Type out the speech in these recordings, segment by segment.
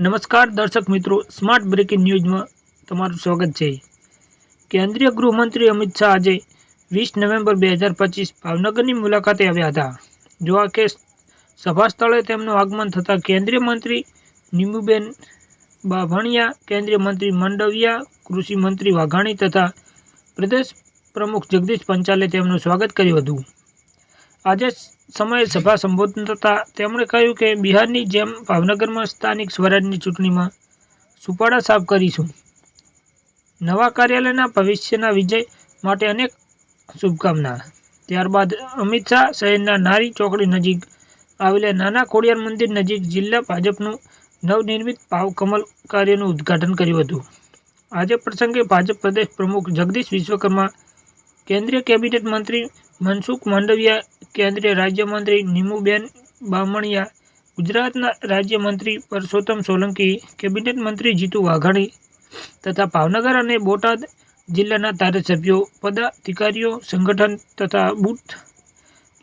નમસ્કાર દર્શક મિત્રો સ્માર્ટ બ્રેકિંગ ન્યૂઝમાં તમારું સ્વાગત છે. કેન્દ્રીય ગૃહમંત્રી અમિત શાહ આજે વીસ નવેમ્બર બે હજાર પચીસ ભાવનગરની મુલાકાતે આવ્યા હતા. જોવા કે સભા સ્થળે તેમનું આગમન થતાં કેન્દ્રીય મંત્રી નીમુબેન બાભણિયા કેન્દ્રીય મંત્રી મંડવિયા કૃષિ મંત્રી વાઘાણી તથા પ્રદેશ પ્રમુખ જગદીશ પંચાલે તેમનું સ્વાગત કર્યું હતું. આજે સમયે સભા સંબોધન થતાં તેમણે કહ્યું કે બિહારની જેમ ભાવનગરમાં સ્થાનિક સ્વરાજની ચૂંટણીમાં સુપાડા સાફ કરીશું. નવા કાર્યાલયના ભવિષ્યના વિજય માટે અનેક શુભકામના. ત્યારબાદ અમિત શાહ શહેરના નારી ચોકડી નજીક આવેલા નાના ખોડિયાર મંદિર નજીક જિલ્લા ભાજપનું નવનિર્મિત પાવકમલ કાર્યનું ઉદ્ઘાટન કર્યું હતું. આજે પ્રસંગે ભાજપ પ્રદેશ પ્રમુખ જગદીશ વિશ્વકર્મા, કેન્દ્રીય કેબિનેટ મંત્રી મનસુખ માંડવિયા, કેન્દ્રીય રાજ્યમંત્રી નીમુબેન બામણિયા, ગુજરાતના રાજ્યમંત્રી પરસોત્તમ સોલંકી, કેબિનેટ મંત્રી જીતુ વાઘાણી તથા ભાવનગર અને બોટાદ જિલ્લાના ધારાસભ્યો, પદાધિકારીઓ, સંગઠન તથા બૂથ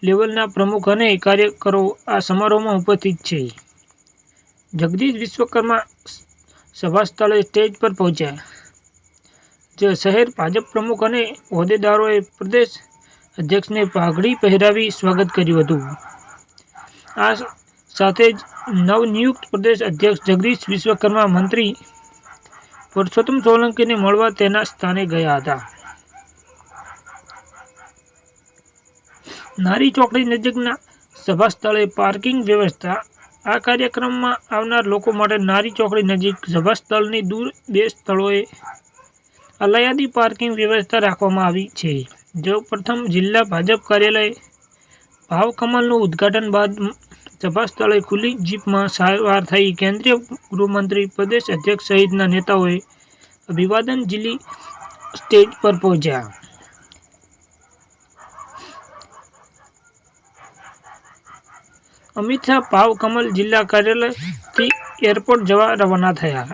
લેવલના પ્રમુખ અને કાર્યકરો આ સમારોહમાં ઉપસ્થિત છે. જગદીશ વિશ્વકર્મા સભા સ્થળે સ્ટેજ પર પહોંચ્યા. જે શહેર ભાજપ પ્રમુખ અને હોદ્દેદારોએ પ્રદેશ અધ્યક્ષને પાઘડી પહેરાવી સ્વાગત કર્યું હતું. આ સાથે જ નવનિયુક્ત પ્રદેશ અધ્યક્ષ જગદીશ વિશ્વકર્મા મંત્રી પુરુષોત્તમ સોલંકીને મળવા તેના સ્થાને ગયા હતા. નારી ચોકડી નજીકના સભા સ્થળે પાર્કિંગ વ્યવસ્થા, આ કાર્યક્રમમાં આવનાર લોકો માટે નારી ચોકડી નજીક સભા સ્થળની દૂર બે સ્થળોએ અલાયદી પાર્કિંગ વ્યવસ્થા રાખવામાં આવી છે. જો પ્રથમ જિલ્લા ભાજપ કાર્યાલય ભાવ કમલનું ઉદ્ઘાટન બાદ સભા સ્થળે ખુલ્લી જીપમાં સારવાર થઈ, કેન્દ્રીય ગૃહમંત્રી પ્રદેશ અધ્યક્ષ સહિતના નેતાઓએ અભિવાદન જીલી સ્ટેજ પર પહોંચ્યા. અમિત શાહ ભાવ કમલ જિલ્લા કાર્યાલયથી એરપોર્ટ જવા રવાના થયા.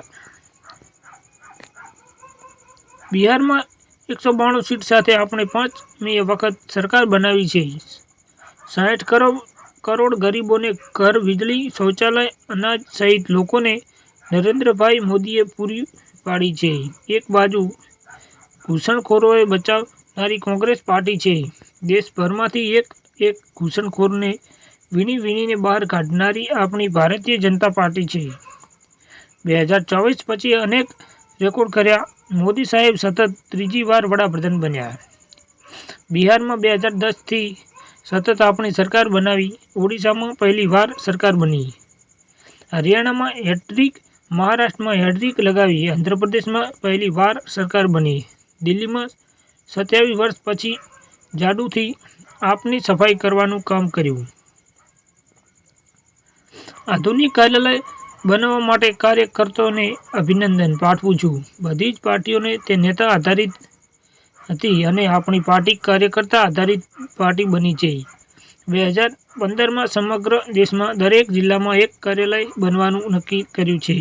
બિહારમાં એકસો બાણું સીટ સાથે આપણે પાંચમી વખત સરકાર બનાવી છે. સાઠ કરોડ કરોડ ગરીબોને ઘર, વીજળી, શૌચાલય, અનાજ સહિત લોકોને નરેન્દ્રભાઈ મોદીએ પૂરી પાડી છે. એક બાજુ ઘૂસણખોરોએ બચાવનારી કોંગ્રેસ પાર્ટી છે. દેશભરમાંથી એક એક ઘૂસણખોરને વીણી વીણીને બહાર કાઢનારી આપણી ભારતીય જનતા પાર્ટી છે. બે હજાર ચોવીસ પછી અનેક રેકોર્ડ કર્યા. મોદી સાહેબ સતત ત્રીજી વાર વડાપ્રધાન બન્યા. બિહારમાં બે હજાર દસથી સતત આપણી સરકાર બનાવી, ઓડિશામાં પહેલી વાર સરકાર બની. હરિયાણામાં હેટ્રિક, મહારાષ્ટ્રમાં હેટ્રિક લગાવી, આંધ્રપ્રદેશમાં પહેલી વાર સરકાર બની. દિલ્હીમાં સત્યાવીસ વર્ષ પછી જાડુથી આપની સફાઈ કરવાનું કામ કર્યું. આધુનિક કાર્યાલય બનાવવા માટે કાર્યકર્તાઓને અભિનંદન પાઠવું છું. બધી જ પાર્ટીઓને તે નેતા આધારિત હતી અને આપણી પાર્ટી કાર્યકર્તા આધારિત પાર્ટી બની છે. બે હજાર પંદરમાં સમગ્ર દેશમાં દરેક જિલ્લામાં એક કાર્યાલય બનવાનું નક્કી કર્યું છે.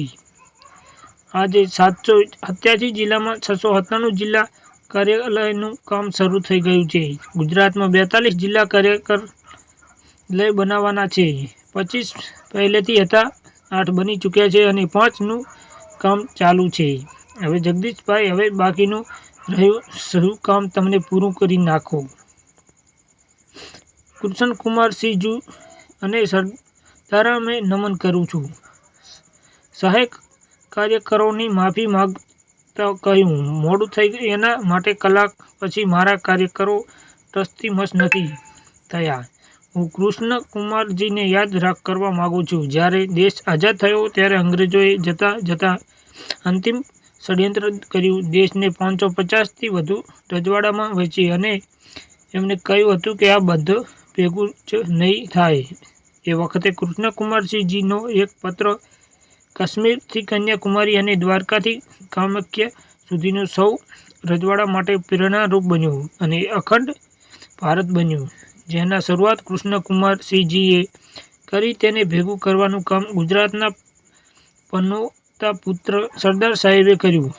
આજે સાતસો સત્યાસી જિલ્લામાં છસો સત્તાણું જિલ્લા કાર્યાલયનું કામ શરૂ થઈ ગયું છે. ગુજરાતમાં બેતાલીસ જિલ્લા કાર્યાલય બનાવવાના છે. પચીસ પહેલેથી હતા આઠ બની ચૂક્યા છે અને પાંચનું કામ ચાલુ છે. હવે જગદીશભાઈ, હવે બાકીનું રહ્યું, શરૂ કામ તમને પૂરું કરી નાખો. કૃષ્ણકુમારસિંહજુ અને સરદારામે નમન કરું છું. સહાયક કાર્યકરોની માફી માગતા કહ્યું, મોડું થઈ ગયું. એના માટે કલાક પછી મારા કાર્યકરો મસ્ત નથી થયા. હું કૃષ્ણ કુમારજીને યાદ રાખ કરવા માગું છું. જ્યારે દેશ આઝાદ થયો ત્યારે અંગ્રેજોએ જતા જતા અંતિમ ષડયંત્ર કર્યું. દેશને પાંચસો પચાસથી વધુ રજવાડામાં વહેંચી અને એમને કહ્યું હતું કે આ બધું ભેગું જ નહીં થાય. એ વખતે કૃષ્ણકુમારસિંહજીનો એક પત્ર કાશ્મીરથી કન્યાકુમારી અને દ્વારકાથી કામાખ્યા સુધીનું સૌ રજવાડા માટે પ્રેરણારૂપ બન્યું અને અખંડ ભારત બન્યું. જેના શરૂઆત કૃષ્ણકુમારસિંહજીએ કરી તેને ભેગું કરવાનું કામ ગુજરાતના પનોતા પુત્ર સરદાર સાહેબે કર્યું.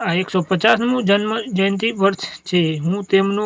આ એકસો પચાસમું જન્મ જયંતિ વર્ષ છે. હું તેમનો